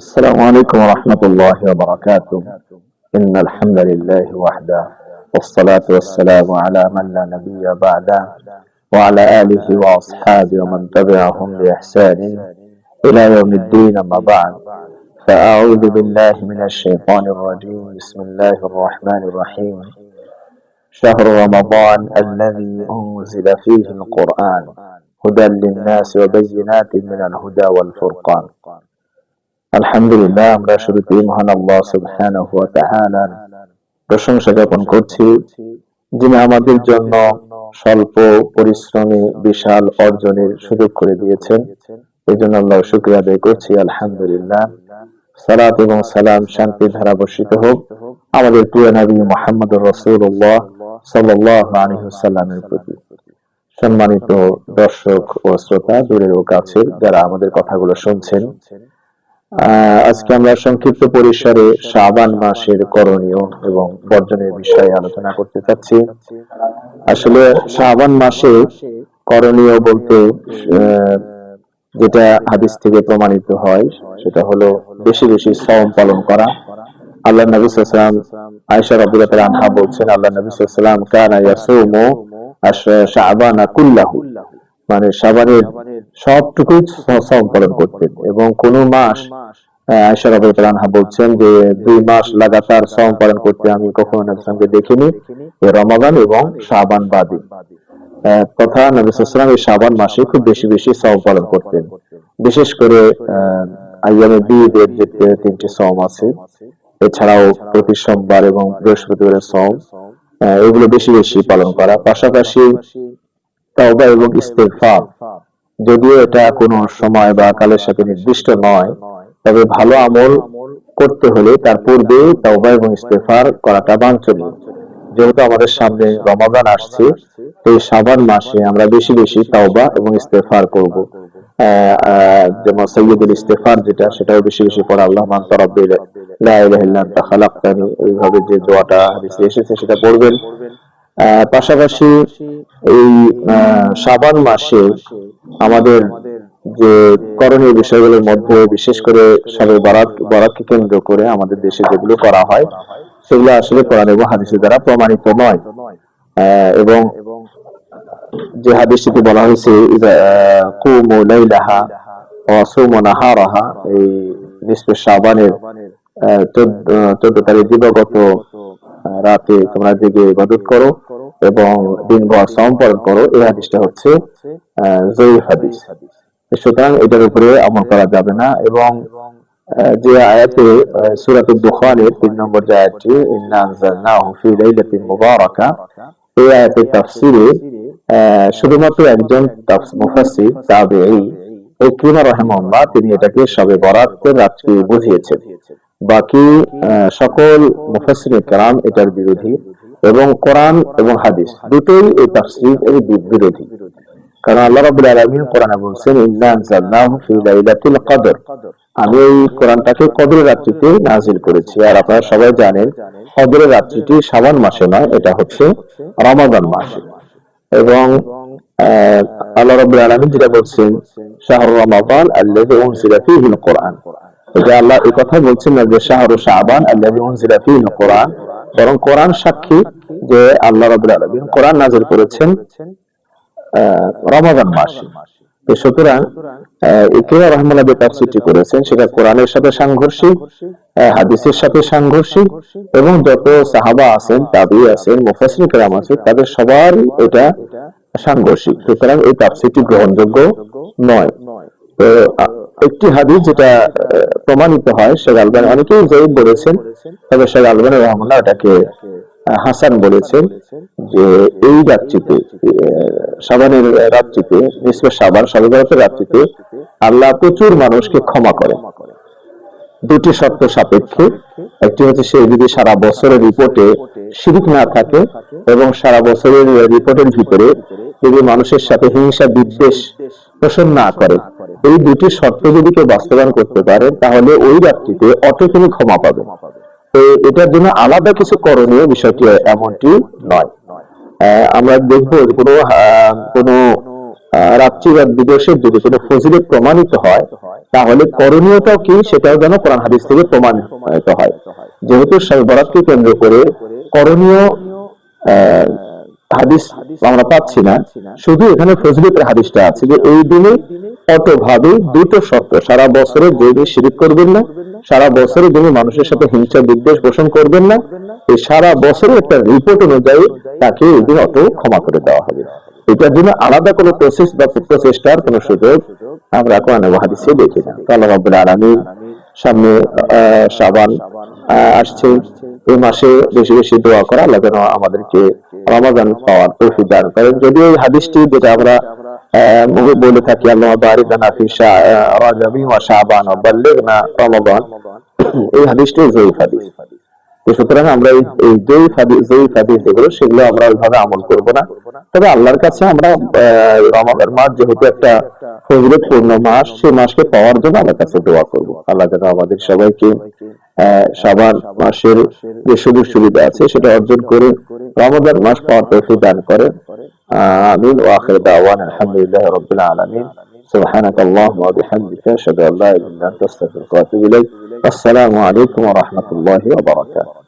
السلام عليكم ورحمة الله وبركاته. إن الحمد لله وحده والصلاة والسلام على من لا نبي بعده وعلى آله وأصحابه ومن تبعهم بإحسان إلى يوم الدين أما بعد. فأعوذ بالله من الشيطان الرجيم. بسم الله الرحمن الرحيم. شهر رمضان الذي أنزل فيه القرآن هدى للناس وبينات من الهدى والفرقان. আলহামদুলিল্লাহ, আমরা শুরুতেই মহান আল্লাহ প্রশংসা জ্ঞাপন করছি, যিনি আমাদের জন্য স্বল্প পরিশ্রমে বিশাল অর্জনের সুযোগ করে দিয়েছেন। এই জন্য আল্লাহ শুকরিয়া আদায় করছি, আলহামদুলিল্লাহ। সালাত এবং সালাম শান্তি ধারা বর্ষিত হোক আমাদের প্রিয় নবী মোহাম্মদ রসুল্লাহ আলাইহি প্রতি। সম্মানিত দর্শক ও শ্রোতা, দূরের ও কাছের, যারা আমাদের কথাগুলো শুনছেন আজকে আমরা সংক্ষিপ্ত পরিসরে শাবান মাসের করণীয় এবং বর্জনের বিষয়ে আলোচনা করতে চাচ্ছি। আসলে শাবান মাসে করণীয় বলতে যেটা হাদিস থেকে প্রমাণিত হয়, সেটা হলো বেশি বেশি সওম পালন করা। আল্লাহ নবী সাল্লাম আয়েশা রাদিয়াল্লাহু আনহা বলছেন, আল্লাহ নবী সাল্লাম কানা ইয়াসুমু শাবানা কুল্লাহু। মানে শাবানের সবটুকুই সম পালন করতেন। এবং কোন মাস আহ, আয়েশা আনহা বলছেন যে দুই মাস লাগাতার সম পালন করতে আমি কখনো নবী সাল্লামকে দেখিনি। রমাদান এবং শাবান বাদে। তথা নবী সাল্লাম এই শাবান মাসে খুব বেশি বেশি সম পালন করতেন। বিশেষ করে আইয়ামে বিয়েদের যে তিনটি সম আছে এছাড়াও প্রতি সোমবার এবং বৃহস্পতিবারের আহ, এগুলো বেশি বেশি পালন করা। পাশাপাশি তাওবা এবং ইস্তেগফার। যদিও এটা কোনো সময় বা কালের সাথে নির্দিষ্ট নয়, তবে ভালো আমল করতে হলে তার পূর্বে তাওবা এবং ইস্তেগফার করাটা বাঞ্ছনীয়। যেহেতু আমাদের সামনে রমাদান আসছে, এই শাবান মাসে আমরা বেশি বেশি তাওবা এবং ইস্তেগফার করব। যেমন সৈয়দুল ইস্তেগফার যেটা, সেটাও বেশি বেশি পড়া। আল্লাহ মান তারাব্বিল লা ইলাহা ইল্লা আনতা খালাকতানি। এইভাবে যে দোয়াটা হাদিসে এসেছে, সেটা পড়বেন। পাশাপাশি এই শাবান মাসে আমাদের যে করণীয় বিষয়গুলোর মধ্যে বিশেষ করে সবে বরাত বরাতকে কেন্দ্র করে আমাদের দেশে যেগুলো করা হয় সেগুলো আসলে কোরআন এবং হাদিসের দ্বারা প্রমাণিত নয়। এবং যে হাদিসটিতে বলা হয়েছে কুমু লাইলাহা নাহারাহা এই শাবানের চোদ্দ চোদ্দ তারিখ দিবাগত রাতে তোমরা জেগে ইবাদত করো। এবং দিনভর সম পালন করো এই হাদিসটা হচ্ছে আহ, হাদিস। সুতরাং এটার উপরে আমল করা যাবে না এবং যে আয়াতে সূরাতুল দুখানের তিন নম্বর যে আয়াতটি মুবারাকা এই আয়াতের তাফসিরে শুধুমাত্র একজন মুফাসসির তিনি এটাকে সবে বরাতের রাত্রি বুঝিয়েছেন। বাকি সকল মুফাসসির কেরাম এটার বিরোধী। এবং কোরআন এবং হাদিস। দুটোই এই তাফসির এর বিরোধী। কারণ আল্লাহ রাব্বুল আলামিন কোরআনে বলছেন, ইন্না আনজালনাহু ফি লাইলাতিল কদর। আমি এই কোরআনটাকে কদরের রাত্রিতে নাজিল করেছি। আর আপনারা সবাই জানেন, কদরের রাত্রিটি শাবান মাসে নয়, এটা হচ্ছে রমাদান মাসে। এবং আল্লাহ রাব্বুল আলামিন যেটা বলছেন, শাহরু রমাদান আল্লাযী উনজিলা ফীহিল কোরআন। এটা আল্লাহ এই কথা বলছেন যে শাহরু শাবান আল্লাযী উনজিলা ফীহিল কোরআন। বরং কোরআন সাক্ষী যে আল্লাহ রাব্বুল আলামিন কোরআন নাজিল করেছেন রমাদান মাসে। সুতরাং যে তাফসীরটি করেছেন, সেটা কোরআনের সাথে সাংঘর্ষিক হাদিসের সাথে সাংঘর্ষিক এবং যত সাহাবা আছেন তাবি আছেন, মুফাসসির কেরাম আছেন, তাদের সবার এটা সাংঘর্ষিক। সুতরাং এই তাফসীরটি গ্রহণযোগ্য নয়। তো একটি হাদিস যেটা প্রমাণিত হয়, শেখ আলবানি, অনেকেই জয়ীব বলেছেন, তবে শেখ আলবানি রহমাল্লাহ এটাকে হাসান বলেছেন যে এই রাত্রিতে সাবানের রাত্রিতে নিসবে সাবান সবেবরাতের রাত্রিতে আল্লাহ প্রচুর মানুষকে ক্ষমা করে দুটি শর্ত সাপেক্ষে, একটি হচ্ছে সে যদি সারা বছরের রিপোর্টে শিরিক না থাকে এবং সারা বছরের রিপোর্টের ভিতরে যদি মানুষের সাথে হিংসা বিদ্বেষ পোষণ না করে এই দুটি শর্ত যদি কেউ বাস্তবায়ন করতে পারে, তাহলে ওই রাত্রিতে অটো তিনি ক্ষমা পাবে। তো এটার জন্য আলাদা কিছু করণীয় বিষয়টি এমনটি নয়। আমরা দেখব কোনো কোনো রাত্রি বা দিবসের যদি কোনো ফজিলত প্রমাণিত হয়, তাহলে করণীয়টাও কি সেটাও যেন কোরআন হাদিস থেকে প্রমাণিত হয়। যেহেতু বরাতকে কেন্দ্র করে করণীয় হাদিস আমরা পাচ্ছি না, শুধু এখানে ফজলতের হাদিসটা আছে যে এই দিনে অটোভাবে দুটো শর্ত। সারা বছরে দিন শিরিক করবেন না সারা বছরে যিনি মানুষের সাথে হিংসা বিদ্বেষ পোষণ করবেন না এই সারা বছরের একটা রিপোর্ট অনুযায়ী তাকে এই অটো ক্ষমা করে দেওয়া হবে। এটার জন্য আলাদা কোনো প্রসেস বা প্রচেষ্টার কোনো সুযোগ আমরা কোরআন হাদিসে দেখি না। আল্লাহ রাব্বুল আলামিন সামনে আহ, আসছে। এই মাসে বেশি বেশি দোয়া করা আল্লাহ যেন আমাদেরকে রমাদান পাওয়ার তৌফিক দান করেন। যদিও এই হাদিসটি যেটা আমরা এই হাদিসটি হাদিস সুতরাং আমরা এই হাদিস হাদিস সেগুলো আমরা ওইভাবে আমল করব না তবে আল্লাহর কাছে আমরা রমাদান মাস যেহেতু একটা পূর্ণ মাস সেই মাসকে পাওয়ার জন্য আমার কাছে দোয়া করব আল্লাহ যেন আমাদের সবাইকে শাবান মাসের যে সুযোগ সুবিধা আছে সেটা অর্জন করে রমাদান মাস পাওয়ার তৌফিক দান করে آمين. وآخر دعوانا الحمد لله رب العالمين. سبحانك الله وبحمدك أشهد أن لا إله إلا أنت أستغفرك وأتوب إليك. السلام عليكم ورحمة الله وبركاته.